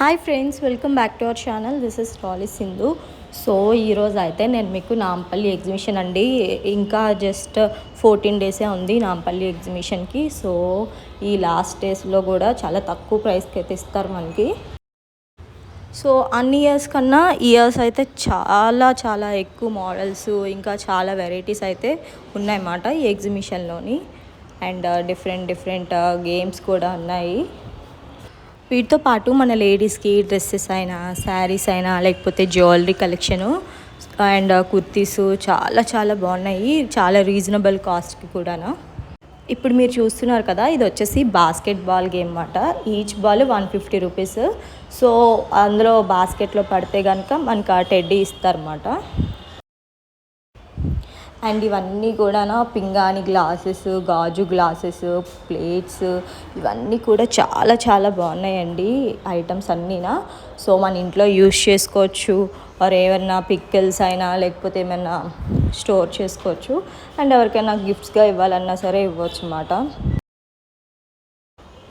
Hi friends welcome back to our channel this is Rali Sindhu so ఈరోజు అయితే నేను మీకు నాంపల్లి ఎగ్జిబిషన్ అండి. ఇంకా జస్ట్ ఫోర్టీన్ డేసే ఉంది నాంపల్లి ఎగ్జిబిషన్కి సో ఈ లాస్ట్ డేస్లో కూడా చాలా తక్కువ ప్రైస్కి అయితే ఇస్తారు మనకి. సో అన్ని ఇయర్స్ కన్నా ఇయర్స్ అయితే చాలా చాలా ఎక్కువ మోడల్స్ ఇంకా చాలా వెరైటీస్ అయితే ఉన్నాయన్నమాట ఈ ఎగ్జిబిషన్లోని అండ్ డిఫరెంట్ డిఫరెంట్ గేమ్స్ కూడా ఉన్నాయి. వీటితో పాటు మన లేడీస్కి డ్రెస్సెస్ అయినా శారీస్ అయినా లేకపోతే జ్యువెలరీ కలెక్షను అండ్ కుర్తీస్ చాలా చాలా బాగున్నాయి. చాలా రీజనబుల్ కాస్ట్కి కూడాను. ఇప్పుడు మీరు చూస్తున్నారు కదా ఇది వచ్చేసి బాస్కెట్ బాల్ గేమ్ అన్నమాట. Each ball one fifty rupees. So అందులో బాస్కెట్లో పడితే కనుక మనకు ఆ టెడ్డీ ఇస్తారన్నమాట. అండ్ ఇవన్నీ కూడా పింగాణి గ్లాసెస్ గాజు గ్లాసెస్ ప్లేట్స్ ఇవన్నీ కూడా చాలా చాలా బాగున్నాయండి ఐటమ్స్ అన్నీనా. సో మన ఇంట్లో యూస్ చేసుకోవచ్చు ఆర్ ఏమన్నా పిక్కల్స్ అయినా లేకపోతే ఏమైనా స్టోర్ చేసుకోవచ్చు. అండ్ ఎవరికైనా గిఫ్ట్స్గా ఇవ్వాలన్నా సరే ఇవ్వచ్చు అన్నమాట.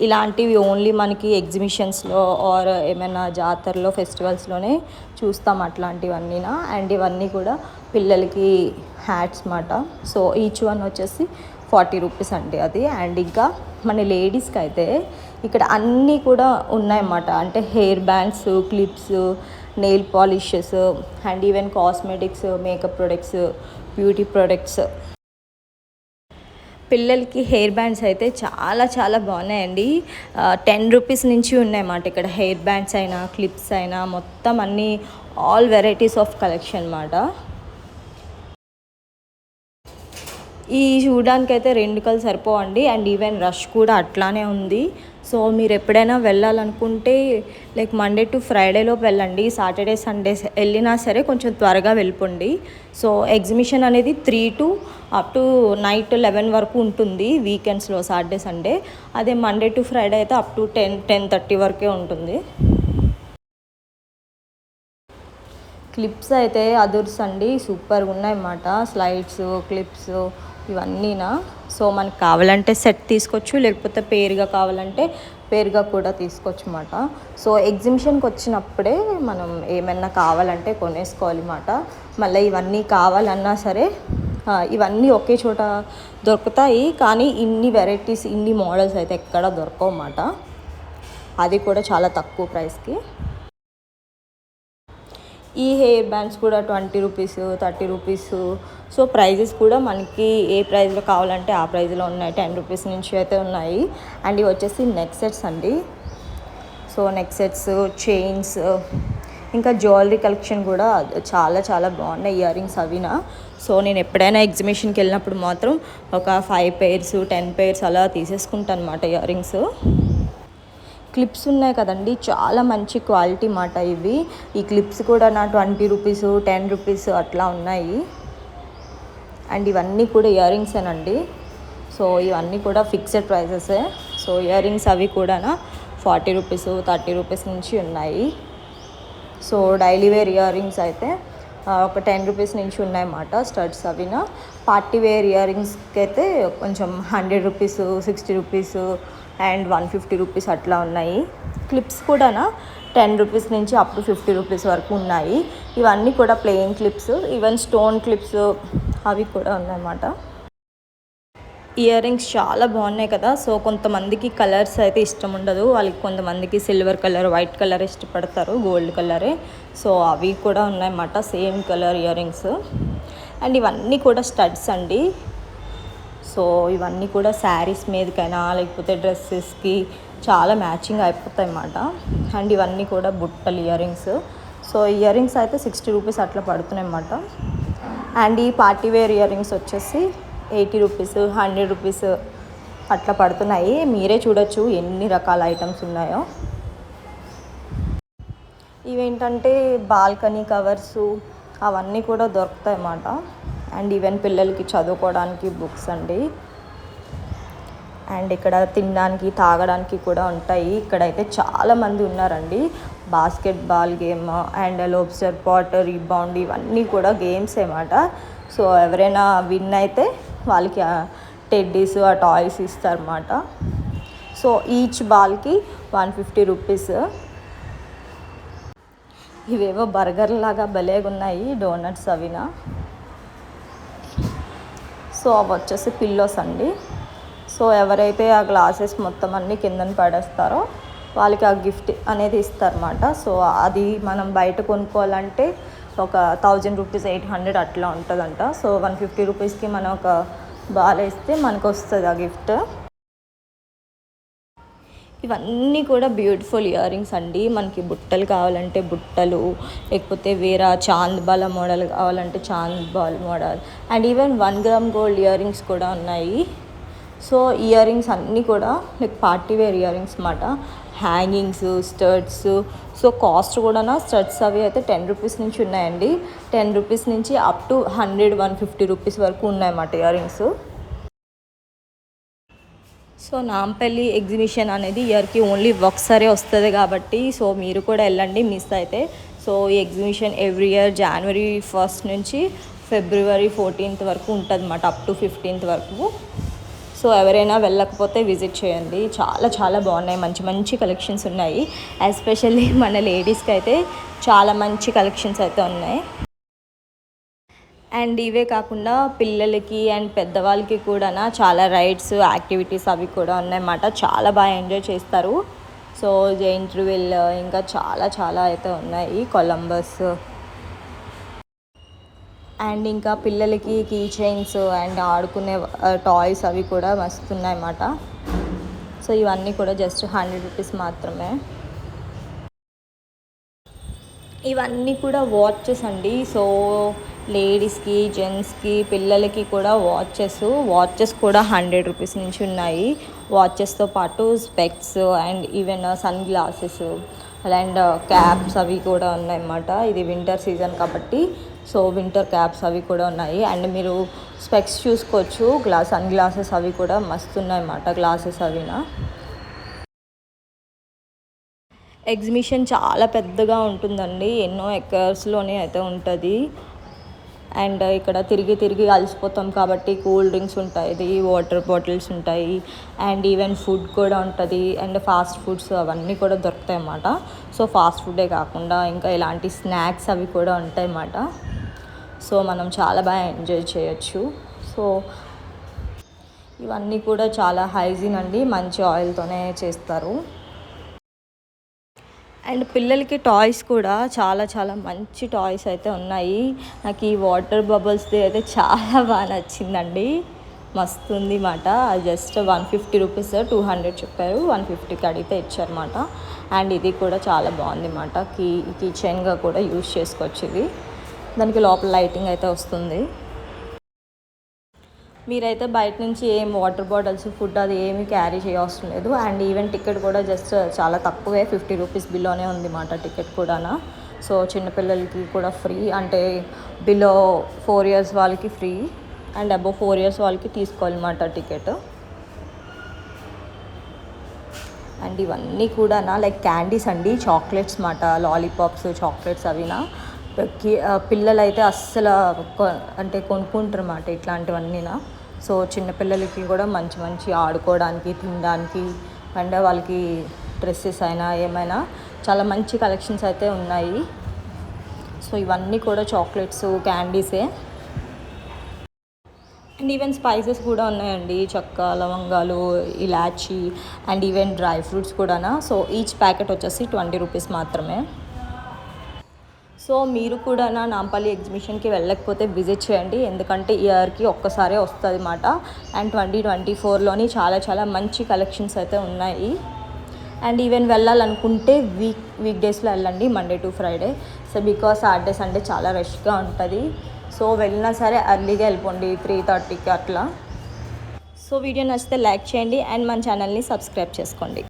ఇలాంటివి ఓన్లీ మనకి ఎగ్జిబిషన్స్లో ఆర్ ఏమైనా జాతరలో ఫెస్టివల్స్లోనే చూస్తాం అట్లాంటివన్నీనా. అండ్ ఇవన్నీ కూడా పిల్లలకి హ్యాట్స్ మాట. సో ఈచ్ వన్ వచ్చేసి ఫార్టీ రూపీస్ అండి అది. అండ్ ఇంకా మన లేడీస్కి అయితే ఇక్కడ అన్నీ కూడా ఉన్నాయన్నమాట. అంటే hair bands clips nail polishes and even cosmetics makeup products beauty products పిల్లలకి హెయిర్ బ్యాండ్స్ అయితే చాలా చాలా బాగున్నాయండి. టెన్ రూపీస్ నుంచి ఉన్నాయన్నమాట ఇక్కడ హెయిర్ బ్యాండ్స్ అయినా క్లిప్స్ అయినా మొత్తం అన్నీ ఆల్ వెరైటీస్ ఆఫ్ కలెక్షన్ అన్నమాట. ఈ చూడడానికి అయితే రెండు కళ్ళు సరిపోవండి. అండ్ ఈవెన్ రష్ కూడా అట్లానే ఉంది. సో మీరు ఎప్పుడైనా వెళ్ళాలనుకుంటే లైక్ మండే టు ఫ్రైడేలోపు వెళ్ళండి. సాటర్డే సండే వెళ్ళినా సరే కొంచెం త్వరగా వెళ్ళిపోండి. సో ఎగ్జిబిషన్ అనేది three to up to night eleven వరకు ఉంటుంది వీకెండ్స్లో సాటర్డే సండే. అదే మండే టు ఫ్రైడే అయితే up to ten ten thirty వరకే ఉంటుంది. క్లిప్స్ అయితే అదుర్స్ అండి. సూపర్గా ఉన్నాయన్నమాట. Slides clips. ఇవన్నీనా? సో మనకు కావాలంటే సెట్ తీసుకోవచ్చు లేకపోతే పేరుగా కావాలంటే పేరుగా కూడా తీసుకోవచ్చు అన్నమాట సో ఎగ్జిబిషన్కి వచ్చినప్పుడే మనం ఏమైనా కావాలంటే కొనేసుకోవాలి అన్నమాట మళ్ళీ ఇవన్నీ కావాలన్నా సరే ఇవన్నీ ఒకే చోట దొరుకుతాయి కానీ ఇన్ని వెరైటీస్ ఇన్ని మోడల్స్ అయితే ఎక్కడ దొరకవు అన్నమాట అది కూడా చాలా తక్కువ ప్రైస్కి. ఈ హెయిర్ బ్యాండ్స్ కూడా twenty rupees thirty rupees so prices కూడా మనకి ఏ ప్రైస్లో కావాలంటే ఆ ప్రైస్లో ఉన్నాయి. టెన్ రూపీస్ నుంచి అయితే ఉన్నాయి. అండ్ ఇవి వచ్చేసి నెక్ సెట్స్ అండి. సో నెక్ సెట్స్ చైన్స్ ఇంకా జ్యువెలరీ కలెక్షన్ కూడా చాలా చాలా బాగున్నాయి ఇయర్ రింగ్స్ అవినా. సో నేను ఎప్పుడైనా ఎగ్జిబిషన్కి వెళ్ళినప్పుడు మాత్రం ఒక ఫైవ్ పెయిర్స్ టెన్ పెయిర్స్ అలా తీసేసుకుంటాను అనమాట ఇయర్ రింగ్స్ క్లిప్స్ ఉన్నాయి కదండి. చాలా మంచి క్వాలిటీ మాట ఇవి. ఈ క్లిప్స్ కూడా నా ట్వంటీ రూపీస్ టెన్ రూపీస్ అట్లా ఉన్నాయి. అండ్ ఇవన్నీ కూడా ఇయర్ రింగ్సేనండి సో ఇవన్నీ కూడా ఫిక్స్డ్ ప్రైసెసే సో ఇయర్ రింగ్స్ అవి కూడా ఫార్టీ రూపీస్ థర్టీ రూపీస్ నుంచి ఉన్నాయి. So daily wear earrings అయితే ఒక టెన్ రూపీస్ నుంచి ఉన్నాయన్నమాట స్టడ్స్ అవిన. పార్టీ వేర్ ఇయర్ రింగ్స్కి అయితే కొంచెం hundred rupees sixty rupees and one fifty rupees అట్లా ఉన్నాయి. క్లిప్స్ కూడానా టెన్ రూపీస్ నుంచి అప్ టు ఫిఫ్టీ రూపీస్ వరకు ఉన్నాయి. ఇవన్నీ కూడా plain clips even stone clips అవి కూడా ఉన్నాయన్నమాట. ఇయర్ రింగ్స్ చాలా బాగున్నాయి కదా. సో కొంతమందికి కలర్స్ అయితే ఇష్టం ఉండదు. వాళ్ళకి కొంతమందికి సిల్వర్ కలర్ వైట్ కలర్ ఇష్టపడతారు గోల్డ్ కలరే సో అవి కూడా ఉన్నాయన్నమాట. Same colour earrings and ఇవన్నీ కూడా స్టడ్స్ అండి. సో ఇవన్నీ కూడా శారీస్ మీదకైనా లేకపోతే డ్రెస్సెస్కి చాలా మ్యాచింగ్ అయిపోతాయి అన్నమాట అండ్ ఇవన్నీ కూడా బుట్టలు earrings so earrings అయితే సిక్స్టీ రూపీస్ అట్లా పడుతున్నాయి అన్నమాట అండ్ ఈ పార్టీ వేర్ ఇయర్ రింగ్స్ వచ్చేసి ఎయిటీ రూపీస్ హండ్రెడ్ రూపీస్ అట్లా పడుతున్నాయి. మీరే చూడొచ్చు ఎన్ని రకాల ఐటమ్స్ ఉన్నాయో. ఇవేంటంటే బాల్కనీ కవర్స్ అవన్నీ కూడా దొరుకుతాయి అన్నమాట అండ్ ఈవెన్ పిల్లలకి చదువుకోవడానికి బుక్స్ అండి. అండ్ ఇక్కడ తినడానికి తాగడానికి కూడా ఉంటాయి. ఇక్కడైతే చాలామంది ఉన్నారండి. Basketball game and lobster pot rebound ఇవన్నీ కూడా గేమ్స్ అన్నమాట. సో ఎవరైనా విన్ అయితే వాళ్ళకి టెడ్డీస్ ఆ టాయ్స్ ఇస్తారన్నమాట. సో ఈచ్ బాల్కి వన్ ఫిఫ్టీ రూపీస్. ఇవేవో బర్గర్ లాగా భలేగా ఉన్నాయి డోనట్స్ అవినా. సో అవి వచ్చేసి పిల్లోస్ అండి. సో ఎవరైతే ఆ గ్లాసెస్ మొత్తం అన్నీ కిందన పడేస్తారో వాళ్ళకి ఆ గిఫ్ట్ అనేది ఇస్తారన్నమాట. సో అది మనం బయట కొనుక్కోవాలంటే ఒక థౌజండ్ రూపీస్ ఎయిట్ హండ్రెడ్ అట్లా ఉంటుందంట. సో వన్ ఫిఫ్టీ రూపీస్కి మనం ఒక బాల్ వేస్తే మనకు వస్తుంది ఆ గిఫ్ట్ ఇవన్నీ కూడా బ్యూటిఫుల్ ఇయర్ రింగ్స్ అండి. మనకి బుట్టలు కావాలంటే బుట్టలు లేకపోతే వేరే చాంద్ బాల మోడల్ కావాలంటే chandbali model. And even one gram gold earrings కూడా ఉన్నాయి. సో ఇయర్ రింగ్స్ అన్నీ కూడా like party wear earrings hangings studs so cost కూడా స్టర్ట్స్ అవి అయితే టెన్ రూపీస్ నుంచి ఉన్నాయండి. టెన్ రూపీస్ నుంచి up to hundred one fifty rupees వరకు ఉన్నాయన్నమాట earrings so Nampally exhibition అనేది ఇయర్కి ఓన్లీ ఒకసారి వస్తుంది కాబట్టి సో మీరు కూడా వెళ్ళండి మిస్ అయితే. సో ఈ ఎగ్జిబిషన్ ఎవ్రీ ఇయర్ జనవరి ఫస్ట్ నుంచి ఫిబ్రవరి ఫోర్టీన్త్ వరకు ఉంటుంది అన్నమాట అప్ టు ఫిఫ్టీన్త్ వరకు. సో ఎవరైనా వెళ్ళకపోతే విజిట్ చేయండి. చాలా చాలా బాగున్నాయి. మంచి మంచి కలెక్షన్స్ ఉన్నాయి. ఎస్పెషల్లీ మన లేడీస్కి అయితే చాలా మంచి కలెక్షన్స్ అయితే ఉన్నాయి. అండ్ ఇవే కాకుండా పిల్లలకి అండ్ పెద్దవాళ్ళకి కూడా చాలా రైడ్స్ యాక్టివిటీస్ అవి కూడా ఉన్నాయన్నమాట. చాలా బాగా ఎంజాయ్ చేస్తారు. సో జైంట్ ఇంకా చాలా చాలా అయితే ఉన్నాయి. కొలంబస్ అండ్ ఇంకా పిల్లలకి కీ చైన్స్ అండ్ ఆడుకునే టాయ్స్ అవి కూడా వస్తున్నాయన్నమాట సో ఇవన్నీ కూడా జస్ట్ హండ్రెడ్ రూపీస్ మాత్రమే. ఇవన్నీ కూడా వాచెస్ అండి. సో లేడీస్కి జెంట్స్కి పిల్లలకి కూడా వాచెస్. వాచెస్ కూడా హండ్రెడ్ రూపీస్ నుంచి ఉన్నాయి. వాచెస్తో పాటు specs and even sunglasses. And uh, caps అవి కూడా ఉన్నాయన్నమాట. ఇది వింటర్ సీజన్ కాబట్టి సో వింటర్ క్యాప్స్ అవి కూడా ఉన్నాయి. అండ్ మీరు స్పెక్స్ చూసుకోవచ్చు. గ్లాస్ సన్ గ్లాసెస్ అవి కూడా మస్తు ఉన్నాయన్నమాట గ్లాసెస్ అవినా. ఎగ్జిబిషన్ చాలా పెద్దగా ఉంటుందండి. ఎన్నో ఎకర్స్లోనే అయితే ఉంటుంది. అండ్ ఇక్కడ తిరిగి తిరిగి అలసిపోతాం కాబట్టి కూల్ డ్రింక్స్ ఉంటాయి వాటర్ బాటిల్స్ ఉంటాయి అండ్ ఈవెన్ ఫుడ్ కూడా ఉంటుంది అండ్ ఫాస్ట్ ఫుడ్స్ అవన్నీ కూడా దొరుకుతాయి అన్నమాట. సో ఫాస్ట్ ఫుడ్డే కాకుండా ఇంకా ఇలాంటి స్నాక్స్ అవి కూడా ఉంటాయి అన్నమాట. సో మనం చాలా బాగా ఎంజాయ్ చేయొచ్చు. సో ఇవన్నీ కూడా చాలా హైజీన్ అండి మంచి ఆయిల్తోనే చేస్తారు. అండ్ పిల్లలకి టాయ్స్ కూడా చాలా చాలా మంచి టాయ్స్ అయితే ఉన్నాయి. నాకు ఈ వాటర్ బబుల్స్ది అయితే చాలా బాగా నచ్చిందండి. మస్తు ఉంది మాట just one fifty rupees two hundred చెప్పారు. వన్ ఫిఫ్టీకి అడిగితే ఇచ్చారన్నమాట అండ్ ఇది కూడా చాలా బాగుంది మాట. కీ కిచెన్గా కూడా యూజ్ చేసుకోవచ్చు ఇది. దానికి లోపల లైటింగ్ అయితే వస్తుంది. మీరైతే బయట నుంచి ఏం వాటర్ బాటిల్స్ ఫుడ్ అది ఏమి క్యారీ చేయవసరం లేదు. అండ్ ఈవెన్ టికెట్ కూడా జస్ట్ చాలా తక్కువే ఫిఫ్టీ రూపీస్ బిలోనే ఉంది మాట టికెట్ కూడా సో చిన్నపిల్లలకి కూడా ఫ్రీ అంటే బిలో ఫోర్ ఇయర్స్ వాళ్ళకి free and above four years వాళ్ళకి తీసుకోవాలన్నమాట టికెట్ అండ్ ఇవన్నీ కూడా లైక్ క్యాండీస్ అండి చాక్లెట్స్ మాట లాలీపాప్స్ చాక్లెట్స్ అవినా. పిల్లలైతే అస్సలు అంటే కొనుక్కుంటారు అన్నమాట ఇట్లాంటివన్నీనా. సో చిన్నపిల్లలకి కూడా మంచి మంచి ఆడుకోవడానికి తినడానికి అండ్ వాళ్ళకి డ్రెస్సెస్ అయినా ఏమైనా చాలా మంచి కలెక్షన్స్ అయితే ఉన్నాయి. సో ఇవన్నీ కూడా చాక్లెట్స్ క్యాండీసే అండ్ ఈవెన్ స్పైసెస్ కూడా ఉన్నాయండి. చెక్క లవంగాలు ఇలాచీ అండ్ ఈవెన్ డ్రై ఫ్రూట్స్ కూడా సో ఈచ్ ప్యాకెట్ వచ్చేసి ట్వంటీ రూపీస్ మాత్రమే. సో మీరు కూడా నా నాంపల్లి ఎగ్జిబిషన్కి వెళ్ళకపోతే విజిట్ చేయండి. ఎందుకంటే ఇయర్కి ఒక్కసారే వస్తుంది అన్నమాట. అండ్ ట్వంటీ ట్వంటీ ఫోర్లోని చాలా చాలా మంచి కలెక్షన్స్ అయితే ఉన్నాయి. అండ్ ఈవెన్ వెళ్ళాలనుకుంటే వీక్ వీక్ డేస్లో వెళ్ళండి. Monday to Friday. So because Saturday Sunday చాలా రష్గా ఉంటుంది. సో వెళ్ళినా సరే అర్లీగా వెళ్ళిపోండి త్రీ థర్టీకి అట్లా. సో వీడియో నచ్చితే లైక్ చేయండి. అండ్ మన ఛానల్ని సబ్స్క్రైబ్ చేసుకోండి.